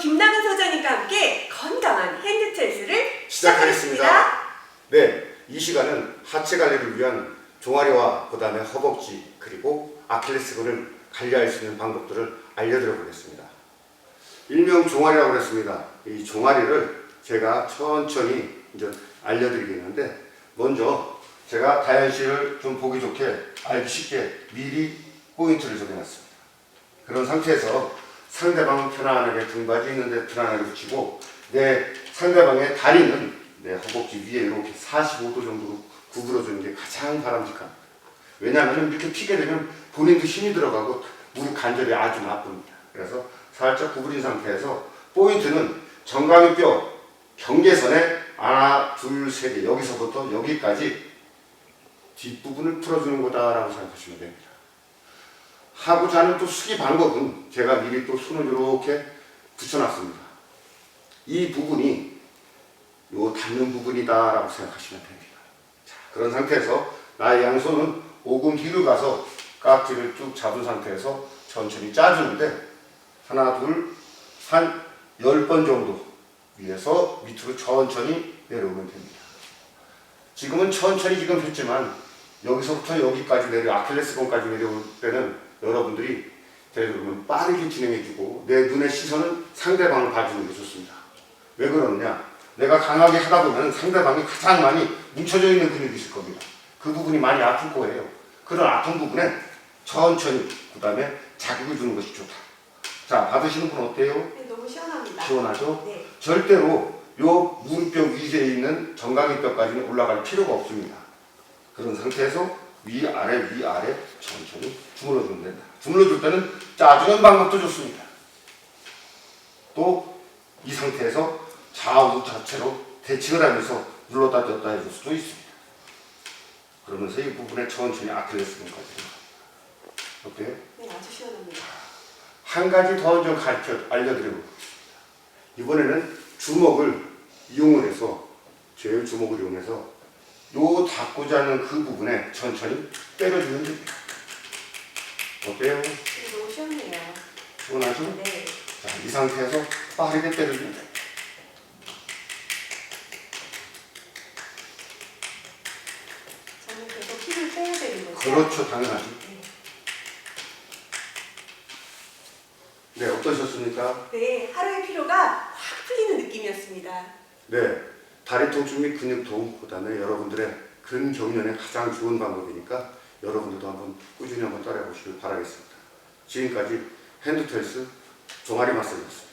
김남은 소장님과 함께 건강한 핸드트레스를 시작하겠습니다. 네, 이 시간은 하체 관리를 위한 종아리와 그다음에 허벅지 그리고 아킬레스건을 관리할 수 있는 방법들을 알려드려 보겠습니다. 일명 종아리라고 그랬습니다. 이 종아리를 제가 천천히 이제 알려드리겠는데 먼저 제가 다현 씨를 좀 보기 좋게 알기 쉽게 미리 포인트를 정해놨습니다. 그런 상태에서 상대방은 편안하게 등받이 있는데 편안하게 붙이고 내 상대방의 다리는 내 허벅지 위에 이렇게 45도 정도로 구부러주는 게 가장 바람직합니다. 왜냐하면 이렇게 피게 되면 본인도 힘이 들어가고 무릎 관절이 아주 나쁩니다. 그래서 살짝 구부린 상태에서 포인트는 정강이 뼈 경계선에 하나, 둘, 세 개 여기서부터 여기까지 뒷부분을 풀어주는 거다라고 생각하시면 됩니다. 하고자 하는 또 수기 방법은 제가 미리 또 손을 이렇게 붙여놨습니다. 이 부분이 요 닿는 부분이다라고 생각하시면 됩니다. 자, 그런 상태에서 나의 양손은 오금 뒤로 가서 깍지를 쭉 잡은 상태에서 천천히 짜주는데 하나, 둘, 한 열 번 정도 위에서 밑으로 천천히 내려오면 됩니다. 지금은 천천히 지금 했지만 여기서부터 여기까지 내려 아킬레스건까지 내려올 때는 여러분들이 되도록이면 빠르게 진행해주고 내 눈의 시선은 상대방을 봐주는 게 좋습니다. 왜 그러느냐? 내가 강하게 하다 보면 상대방이 가장 많이 뭉쳐져 있는 근육이 있을 겁니다. 그 부분이 많이 아플 거예요. 그런 아픈 부분에 천천히 그 다음에 자극을 주는 것이 좋다. 자 받으시는 분 어때요? 네, 너무 시원합니다. 시원하죠? 네. 절대로 요 무릎뼈 위에 있는 정강이뼈까지는 올라갈 필요가 없습니다. 그런 상태에서 위 아래 위 아래 천천히 주물러 주면 된다. 주물러 줄 때는 짜주는 방법도 좋습니다. 또 이 상태에서 좌우 자체로 대칭을 하면서 눌렀다 뗐다 해줄 수도 있습니다. 그러면서 이 부분에 천천히 아킬레스건까지 어때요? 네, 아주 시원합니다. 한 가지 더 좀 가르쳐 알려드리고 이번에는 주먹을 이용을 해서 제일 주먹을 이용해서 요 닿고자 하는 그 부분에 천천히 때려주면 됩니다. 어때요? 네, 너무 시원해요. 시원하죠? 네. 자, 이 상태에서 빠르게 때려주면 됩니다. 저는 계속 힘을 빼야 되는 거죠? 그렇죠, 당연하죠. 네. 네, 어떠셨습니까? 네, 하루의 피로가 확 풀리는 느낌이었습니다. 네, 다리 통증 및 근육통, 그다음에 여러분들의 근경련에 가장 좋은 방법이니까 여러분들도 한번 꾸준히 한번 따라해 보시길 바라겠습니다. 지금까지 핸드트레스 종아리 마사지였습니다.